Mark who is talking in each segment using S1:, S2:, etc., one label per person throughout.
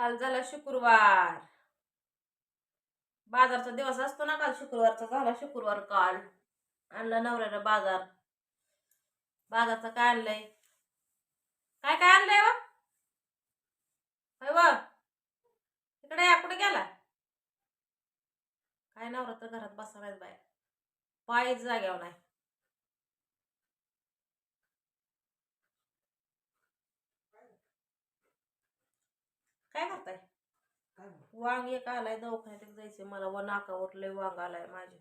S1: काल झाला शुक्रवार. बाजारचा दिवस असतो ना काल शुक्रवारचा झाला शुक्रवार काल. आणला नवऱ्याला बाजार. बाजारचं काय आणलंय? काय काय आणलंय व? होय इकडे या कुठे गेला? काय नवरा तर घरात बसणार बाय पायच जाग्यावर नाही. काय करताय? वांग एक आलाय दवाखान्यात एक जायचंय मला. व नाकावर लय वांग आलाय माझ्या.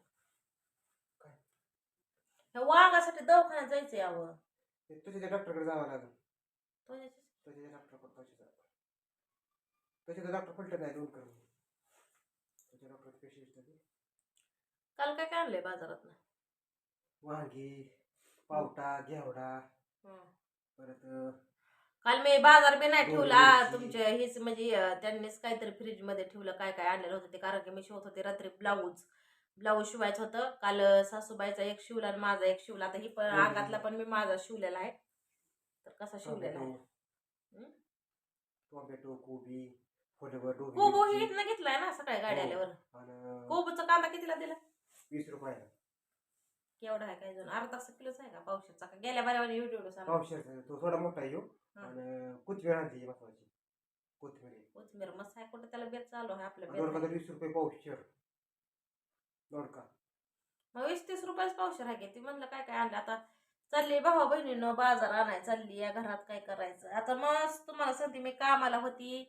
S2: काय?
S1: ह्या वांगासाठी दवाखान्यात जायचंय अव
S2: ते तुझ्या डॉक्टरकडे जावं लागेल.
S1: तुझ्या
S2: तुझ्या त्या डॉक्टरकडे पैसे जावं तुझ्या त्या डॉक्टर पलट नाही दोन करून. तुझ्या डॉक्टर पैसे
S1: काल काय काय आणलंय बाजारात
S2: वांगी पावटा घेवडा परत
S1: काल मी बाजार बी नाही
S2: दोन
S1: ठेवला
S2: मिरची.
S1: तुमच्या हेच म्हणजे त्यांनीच काहीतरी फ्रीजमध्ये ठेवलं काय काय आणलेलं होतं ते कारण की मी शिवत होते रात्री ब्लाऊज ब्लाऊज शिवायचं होतं काल सासूबाईचा एक शिवला आणि माझा एक शिवला आता ही पण. अंगातला पण मी माझा शिवलेला आहे तर कसा शिवलेला आहे
S2: टोमॅटो
S1: हं?
S2: कोबी
S1: कोबो ही. इथनं घेतलाय ना सकाळी गाडी
S2: हो.
S1: आल्यावर कोबोचा कांदा कितीला दिला
S2: वीस रुपयाला
S1: केवढा आहे काय जण. अर्धा तास किलोच आहे का पावशाचा का गेल्या बऱ्यावर युट्यूब सांग.
S2: पावशेरचा तो थोडा मोठा.
S1: हा.
S2: आणि आहे.
S1: कोथमीर मस्त आहे कुठं त्याला बेत चालू आहे आपल्या
S2: दोडका
S1: बेत?
S2: वीस रुपये पावशेर दोडका
S1: मग वीस तीस रुपयाच पावशेर आहे की ती म्हणलं काय काय आणलं? आता चालली भावा बहिणीनं बाजार आणाय चालली या घरात काय करायचं? आता मस्त तुम्हाला सांगते मी कामाला होती.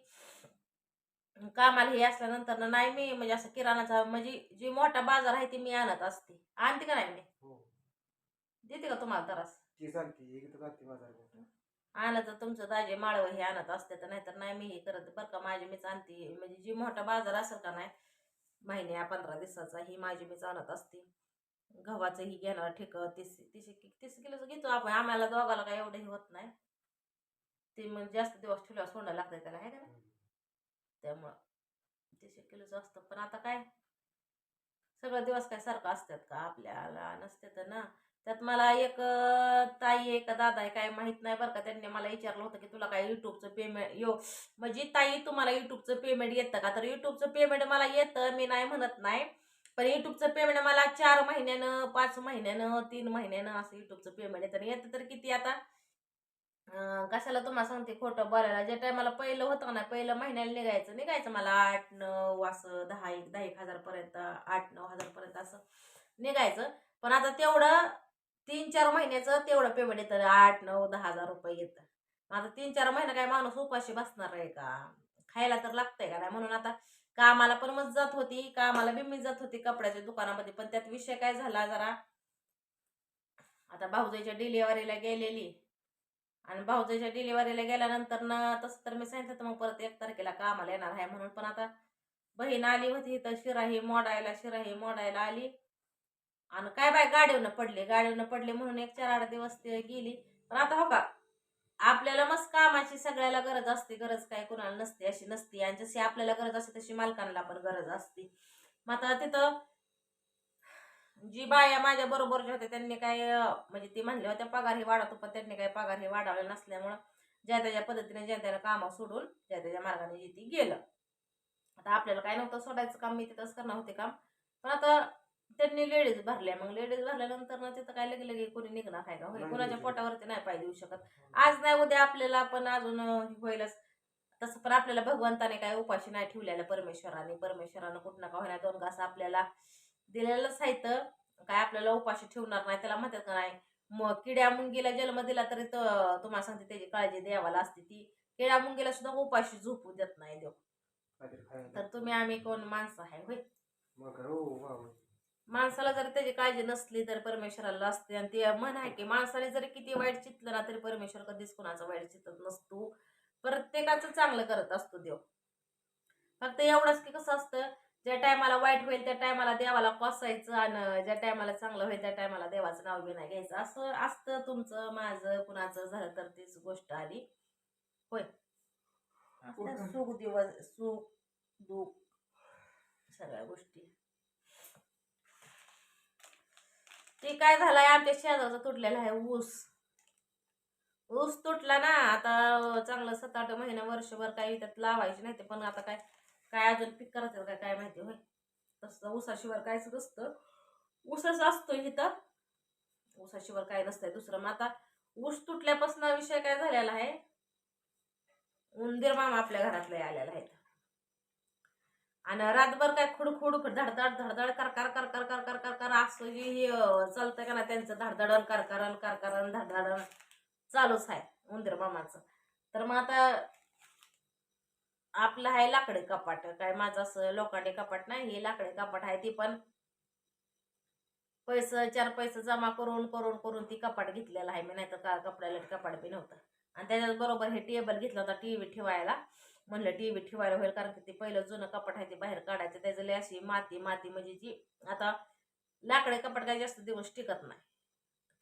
S1: कामाला हे असल्यानंतर ना नाही मी म्हणजे असं किराणाचा म्हणजे जी मोठा बाजार आहे ती मी आणत असते. आणते का नाही मी?
S2: हो.
S1: देते का तुम्हाला त्रास?
S2: ती चालते एक तर
S1: तर तुमचं दाजे माळव हे आणत असते तर नाहीतर नाही मी हे करत. बरं का माझी मीच आणते. म्हणजे जी मोठा बाजार असेल का नाही महिन्या पंधरा दिवसाचा ही माझी मीच आणत असते. गव्हाचं ही घेणार ठेक तीस तीस तीस किलोचं घेतो आपण. आम्हाला दोघाला काय एवढं हे होत नाही. ते मग जास्त दिवस ठेवल्यावर सोडायला लागतं त्याला आहे का नाही? त्यामुळं ते किलोचं असतं पण आता काय? सगळं दिवस काय सारखं असतात का? आपल्याला नसते तर ना? त्यात मला एक ताई एक दादा आहे काय माहीत नाही बरं का. त्यांनी मला विचारलं होतं की तुला काय युट्यूबचं पेमेंट यो म्हणजे ताई तुम्हाला युट्यूबचं पेमेंट येतं का? तर युट्यूबचं पेमेंट मला येतं मी नाही म्हणत नाही. पण युट्यूबचं पेमेंट मला चार महिन्यानं पाच महिन्यानं तीन महिन्यानं असं युट्यूबचं पेमेंट येतं. आणि येतं तर किती आता? कशाला तुम्हाला सांगते खोटं बोलायला. ज्या टायमाला पहिलं होतं ना पहिलं महिन्याला निघायचं निघायचं मला आठ नऊ असं दहा एक दहा एक हजारपर्यंत आठ नऊ हजारपर्यंत असं निघायचं. पण आता तेवढं तीन चार महिन्याचं तेवढं पेमेंट येतं. आठ नऊ दहा हजार रुपये येतं. आता तीन चार महिना काय माणूस उपाशी बसणार आहे का? खायला तर लागतंय का नाही? म्हणून आता कामाला पण मग जात होती. कामाला बी मी जात होती कपड्याच्या दुकानामध्ये. पण त्यात विषय काय झाला जरा? आता भाऊजाईच्या डिलिव्हरीला गेलेली. आणि भाऊजाच्या डिलिव्हरीला गेल्यानंतर ना तसं तर मी सांगितलं तर मग परत एक तारखेला कामाला येणार आहे म्हणून. पण आता बहीण आली होती तर शिराही मोडायला शिराही मोडायला आली. आणि काय बाय गाडीवनं पडले गाडीवनं पडले म्हणून एक चार आठ दिवस ते गेली. पण आता हो का आपल्याला मस्त कामाची सगळ्याला गरज असते गरज काय कोणाला नसते अशी नसते. आणि जशी आपल्याला गरज असते तशी मालकांना पण गरज असते. मग आता तिथं जी बाया माझ्या बरोबरच्या होत्या त्यांनी काय म्हणजे ती म्हणल्या होत्या पगार हे वाढवतो पण त्यांनी काय पगार हे वाढवले नसल्यामुळं ज्या त्याच्या पद्धतीने ज्या त्याला कामं सोडून ज्या त्याच्या मार्गाने जे ती गेलं. आता आपल्याला काय नव्हतं सोडायचं काम मी तिथंच करणार होते काम. पण आता त्यांनी लेडीज भरल्या. मग लेडीज भरल्यानंतर ना तिथं काय लगे लगे कोणी निघणार आहे का? होय कोणाच्या. पोटावरती नाही पाय देऊ शकत. आज नाही उद्या आपल्याला पण अजून होईलच. तसं पण आपल्याला भगवंताने काय उपाशी नाही ठेवलेलं परमेश्वराने. परमेश्वरानं कुठं ना का होईना दोन घास आपल्याला दिलेलंच आहे तर काय आपल्याला उपाशी ठेवणार नाही त्याला म्हणतात का नाही मग किड्या मुंगीला जन्म दिला तरी तर तुम्हाला सांगते त्याची काळजी द्यावाला असते ती. किड्या मुंगीला सुद्धा उपाशी झोपू देत नाही देव. तर तुम्ही आम्ही कोण माणसं आहे होय?
S2: मग हो.
S1: माणसाला जर त्याची काळजी नसली तर परमेश्वराला असते. आणि ते म्हण आहे की माणसाने जरी किती वाईट चितलं ना तरी परमेश्वर कधीच कुणाचं वाईट चितत नसतो. प्रत्येकाचं चांगलं करत असतो देव. फक्त एवढंच की कसं असतं ज्या टायमाला वाईट होईल त्या टायमाला देवाला कोसायचं आणि ज्या टायमाला चांगलं होईल त्या टायमाला देवाचं नाव बी नाही घ्यायचं. असं असतं तुमचं माझं कुणाचं झालं तर तीच गोष्ट आली. होय. सुख दिवस सुख दुःख सगळ्या गोष्टी. ते काय झालंय आमच्या शेजारचा तुटलेला आहे ऊस. ऊस तुटला ना आता चांगलं सात आठ महिना वर्षभर काही त्यात लावायचे नाही ते पण आता काय काय अजून पीक करायचं काय काय माहिती होय. तसं ऊसाशिवाय कायच नसतं. ऊसच असतो इथं. ऊसाशिवाय काय नसतंय दुसरं. मग आता ऊस तुटल्यापासून विषय काय झालेला आहे? उंदीर मामा आपल्या घरातले आलेला आहे आणि रातभर काय खुडखुड धडधड धडधड कर कर कर कर कर कर कर कर असं जे हे चालतंय का ना त्यांचं धडधडण करकरण करकरण धडधडण चालूच आहे उंदीर मामाचं. तर मग आता आपलं आहे लाकडे कपाट काय माझं असं लोकांडे कपाट नाही हे लाकडे कपाट आहे ती पण पैसे चार पैसे जमा करून करून करून ती कपाट घेतलेलं आहे मी नाही तर का कपड्याला कपाट बी नव्हतं. आणि त्याच्याच बरोबर हे टेबल घेतलं होता टी व्ही ठेवायला म्हणलं टी व्ही ठेवायला होईल कारण की ते पहिलं जुनं कपाट आहे ते बाहेर काढायचं त्याचं लय अशी माती माती म्हणजे जी आता लाकडे कपाट काही जास्त दिवस टिकत नाही.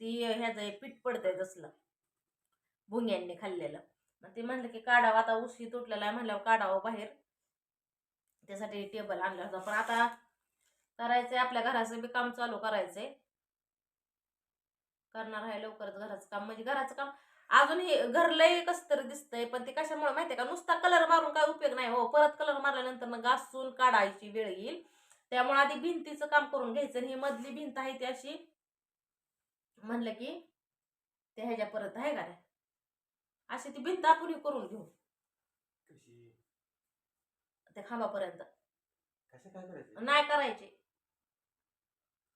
S1: ती ह्याचं पीठ पडतंय तसलं भुंग्यांनी खाल्लेलं. ते म्हणलं की काढावं आता उशी तुटलेला आहे म्हणल्यावर काढावं बाहेर. त्यासाठी टेबल आणलं होता. पण आता करायचंय आपल्या घराचं बी काम चालू करायचंय. करणार आहे लवकरच घराचं काम. म्हणजे घराचं काम अजून हे घर लय कसं तरी दिसतंय पण ते कशामुळे माहितीये का? नुसता कलर मारून काय उपयोग नाही हो. परत कलर मारल्यानंतर मग घासून काढायची वेळ येईल. त्यामुळे आधी भिंतीचं काम करून घ्यायचं आणि ही मधली भिंत आहे ती अशी म्हणलं की ते ह्याच्या परत आहे का अशी ती भिंत आपण हे करून घेऊ.
S2: कशी?
S1: त्या खांबापर्यंत.
S2: कसं काय करायचं?
S1: नाही करायचे.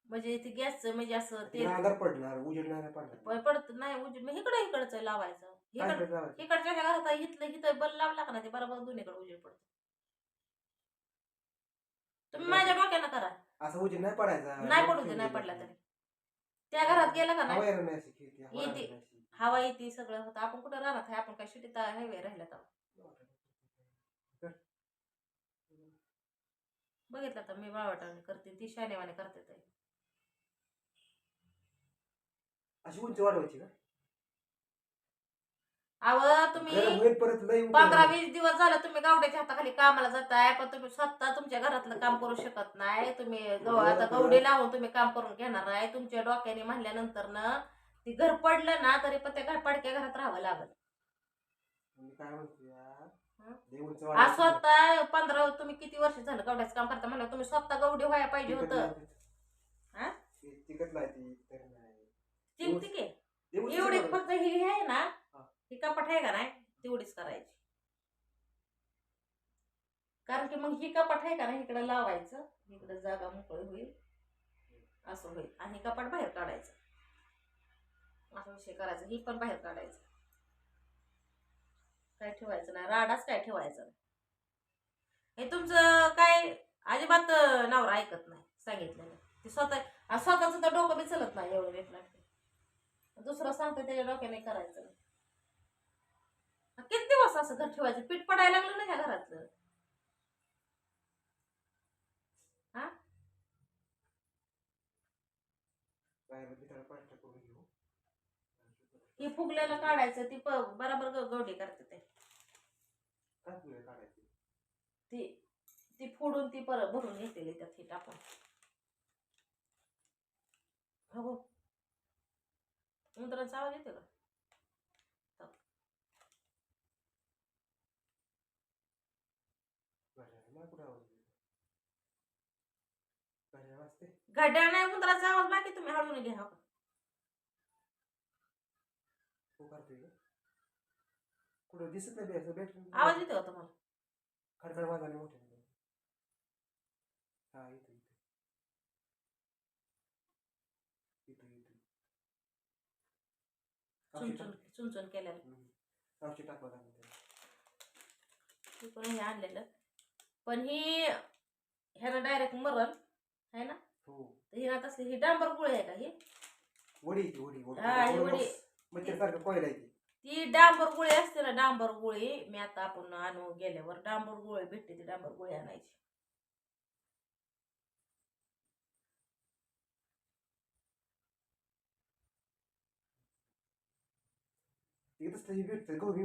S1: म्हणजे ती गॅसचं म्हणजे असं ते
S2: तिला. आधार पडणार उजेड नाही पडणार.
S1: प- पडत. नाही उजेड. मग इकडे इकडचं लावायचं.
S2: काय
S1: इकड? इकडच्या ह्या घरात इथलं इथं बल लावला का ना ते बरोबर दोन्हीकडे उजेड पडतो. तुम्ही माझ्या डोक्यानं करा.
S2: असं उजेड नाही पडायचा.
S1: नाही पडू दे नाही पडला तरी. त्या घरात गेलं का नाही? येते. हवा येते सगळं होतं. आपण कुठं राहणार? आहे आपण काय शिटीत हायवे राहिला तर. बघितलं तर मी बाळवाटाने करते ती शानेवाने करते ते
S2: अशी उंची वाढवायची का?
S1: अव
S2: गरम
S1: तुम्ही
S2: होईल परत
S1: पंधरा. वीस दिवस झालं तुम्ही गावड्याच्या हाताखाली कामाला जाताय पण तुम्ही स्वतः तुमच्या घरातलं काम करू शकत नाही. तुम्ही गव- आता गवडी लावून तुम्ही काम करून घेणार आहे तुमच्या डोक्याने म्हणल्यानंतर ना ती घर पडलं ना तरी पण त्या घर पडक्या घरात राहावं लागत
S2: मी काय म्हणतो यार,
S1: हं?
S2: लई उंच
S1: आज. स्वतः पंधरा तुम्ही किती वर्ष झालं गवड्याचं काम करता म्हणलं तुम्ही स्वतः गवडी व्हायला पाहिजे
S2: तिखट
S1: होतं. हा?
S2: ती तिखट लावायची, तर नाही. उंच
S1: एवढी. फक्त ही आहे ना
S2: हा.
S1: ही कपाट आहे का नाही तेवढीच करायची कारण की मग ही कपाट आहे का नाही इकडे लावायचं इकडे जागा मोकळी होईल असं होईल आणि कपाट बाहेर काढायचं असा विषय करायचा ही पण बाहेर काढायचं. काय ठेवायचं नाही राडाच काय ठेवायचं हे तुमचं काय अजिबात अं, नवरा ऐकत नाही सांगितलेलं. ते स्वतः स्वतःचं तर डोकं बी चलत नाही एवढं वेट लागते. दुसरं सांगतं त्याच्या डोक्याने करायचं किती दिवस असं घर ठेवायचं? पीठ पडायला लागलं ना ह्या घरातलं?
S2: हा बिचारा पाठला करून घेऊ.
S1: हे फुगलेलं काढायचं ती प- बराबर ग- गवडी करते ते.
S2: काय फुलं काढायची?
S1: ती ती फोडून ती परत भरून घेतलेली त्यात हे टाकून हो उंदरांचा आवाज येतो का.
S2: घड्याळ नाही
S1: उंदराचा आवाज बाकी तुम्ही हळून घ्या हो का?
S2: हो करतोय का? कुठं दिसत नाही बॅटरी
S1: आवाज येतो का तुम्हाला
S2: खडखड वाजायला मोठे हा येतो
S1: चुनचुन केलेलं
S2: हम्म. औषध टाकवा लागलं त्याला.
S1: ते पण हे आणलेलं पण ही ह्यानं डायरेक्ट मरल है ना
S2: हो
S1: तर हिला तसली ही डांबर गुळे आहे का ही
S2: वडी येते वडी वडी
S1: हा, ही वडी.
S2: मच्छर सारखं कोयला येते
S1: ती डांबर गोळी असते ना डांबर गोळी मी आता आपण आणू गेल्यावर डांबर गोळी भेटते ती डांबर गोळी आणायची.
S2: तसलं हे भेटतं गहू बी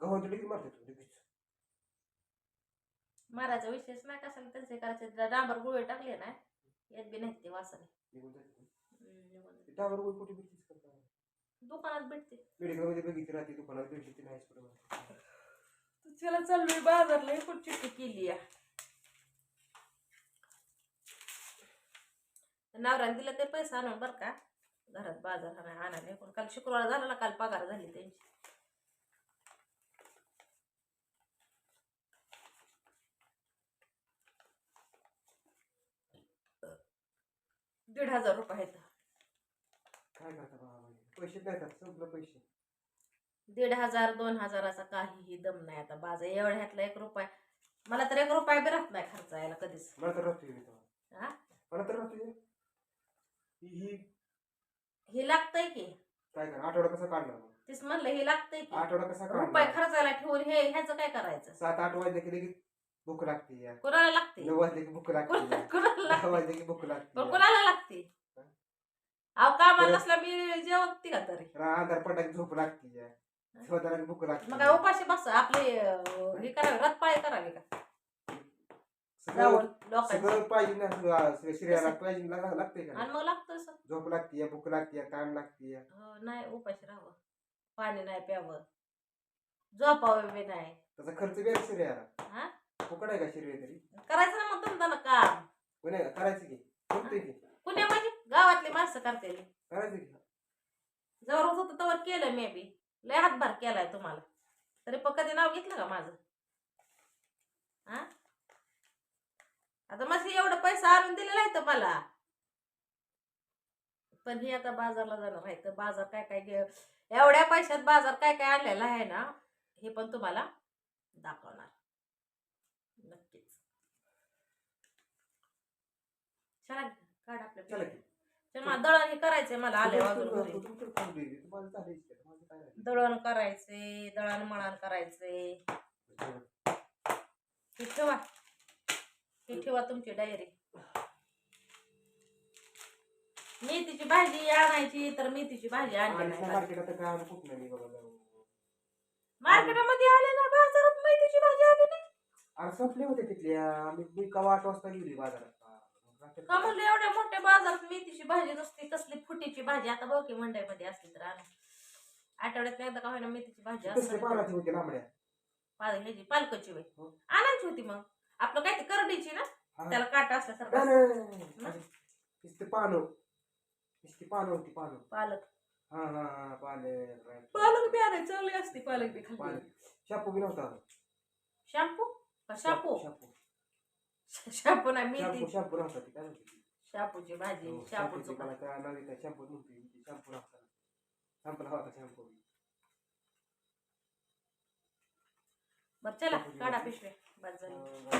S2: गव्हाचं लगेच
S1: मारायचा विशेष नाही कशाला त्यांचे करायचे? जर डांबर गोळी टाकले ना येत बी नाही ते वासाने.
S2: निघून जाते. डावर गोळी कुठे भेटतेच
S1: दुकानात भेटते.
S2: मेडिकलमध्ये बघितली राहते दुकानात भेटली ती नाहीच कुठं
S1: तुझ्याला चाललोय बाजारला एकूण चिठ्ठी केली आहे नवऱ्याने दिलं ते पैसे आणून बरं का. घरात बाजार आणा आणायला एकूण काल शुक्रवार झाला ना काल पगार झाली त्यांची. दीड हजार रुपये आहेत.
S2: काय करता बाबा पैसे का संपलं पैसे.
S1: दीड हजार दोन हजाराचा काहीही दम नाही आता. बाजार एवढ्यातला एक रुपया. मला तर एक रुपया बी राहत नाही खर्च यायला कधीच.
S2: मला तर
S1: हा?
S2: मला तर राहतोय. ही ही.
S1: हे लागतंय की?
S2: काय कर आठवडा कसा काढणार मग?
S1: तीच म्हणलं हे लागतंय की?
S2: आठवडा कसा
S1: रुपये
S2: काढणार
S1: खर्चायला ठेवून हे ह्याचं काय करायचं?
S2: सात आठ वाजले की लगेच भूक लागते या.
S1: कोणाला लागते?
S2: नऊ वाजले की भूक लागते या.
S1: कोणाला
S2: दहा
S1: लागते
S2: वाजले की भूक लागते
S1: पण
S2: या.
S1: कोणाला लागते? कामाला नसला मी जेवते का तरी?
S2: रा- अंधार पडला की झोप लागते या स्वतःला भूक लागते.
S1: मग काय उपाशी बस आपले अं, हे करावे रथपाळी करावी का? जाऊन
S2: सगळं
S1: लोकांची.
S2: सगळं पाहिजे ना सगळं सगळं शरीराला पाहिजे ना लागते का
S1: आणि? मग लागतं सर
S2: झोप लागते भूक लागते काम लागते
S1: हो, नाही उपाशी राहावं. पाणी नाही प्यावं. झोपावं बी नाही.
S2: त्याचा खर्च बी आहे शरीराला.
S1: हा?
S2: फुकट आहे का शरीर तरी?
S1: करायचं ना मग तुमचं ना काम.
S2: कोणी करायचं की? होतंय की?
S1: पुण्या म्हणजे गावातली माणसं करते.
S2: करायचं की?
S1: जवळ होत तवर केलं मी बी. लय हातभार केलाय तुम्हाला. तरी पण कधी नाव घेतलं का माझं? हा आता मग एवढं पैसा आणून दिलेला आहे तर मला. पण ही आता बाजारला जाणार आहे. तर बाजार काय काय एवढ्या पैशात बाजार काय काय आणलेला आहे ना हे पण तुम्हाला दाखवणार. नक्कीच. चला काढ आपल्या
S2: चला की.
S1: चल मला दळण हे करायचंय मला आले. दळण करायचे दळण मळण करायचे ही ठेवा. ही ठेवा तुमची डायरी. मेथीची भाजी आणायची तर मेथीची भाजी आणली
S2: आणि
S1: नाही
S2: मार्केटात तर काय आणू कुठं नाही मी बाबा जाऊ.
S1: मार्केटमध्ये आले ना बाजारात मेथीची भाजी आली नाही.
S2: अरे संपले होते तिथल्या मी मी कवा आठ वाजता गेली बाजारात?
S1: का? म्हणलं एवढ्या मोठ्या बाजारात मेथीची भाजी नसते कसली फुटीची भाजी. आता बघ की मंडईमध्ये असली तर आणा. आठवड्यात एकदा का होईना मेथीची भाजी
S2: कसले
S1: असते
S2: पानाची होते लांबड्या?
S1: पाल- ह्याची पालकाची वय
S2: हो.
S1: आणायची होती मग. आपलं काय ते करडीची ना?
S2: हा.
S1: त्याला काटा असल्यासारखं
S2: नाही, नाही, नाही. अशी नुसती पानं नुसती पानं होती पानं.
S1: पालक.
S2: हा हा हा पाले
S1: पालक बी आणायची चांगली असते पालक बी खाल्ली.
S2: पालक. शापू बी नव्हता
S1: शॅम्पू? का शापू
S2: शापू
S1: शापू नाही
S2: शॅम्पू
S1: मेथी
S2: शॅम्पू राहतात ते काय म्हणते
S1: शापूची भाजी
S2: हो,
S1: शापूचं
S2: मला काय नाव काय? शॅम्पू म्हणते शॅम्पू राहतात शॅम्पू हवा होता शॅम्पू.
S1: बरं चला काढा पिशव्या बस झालं.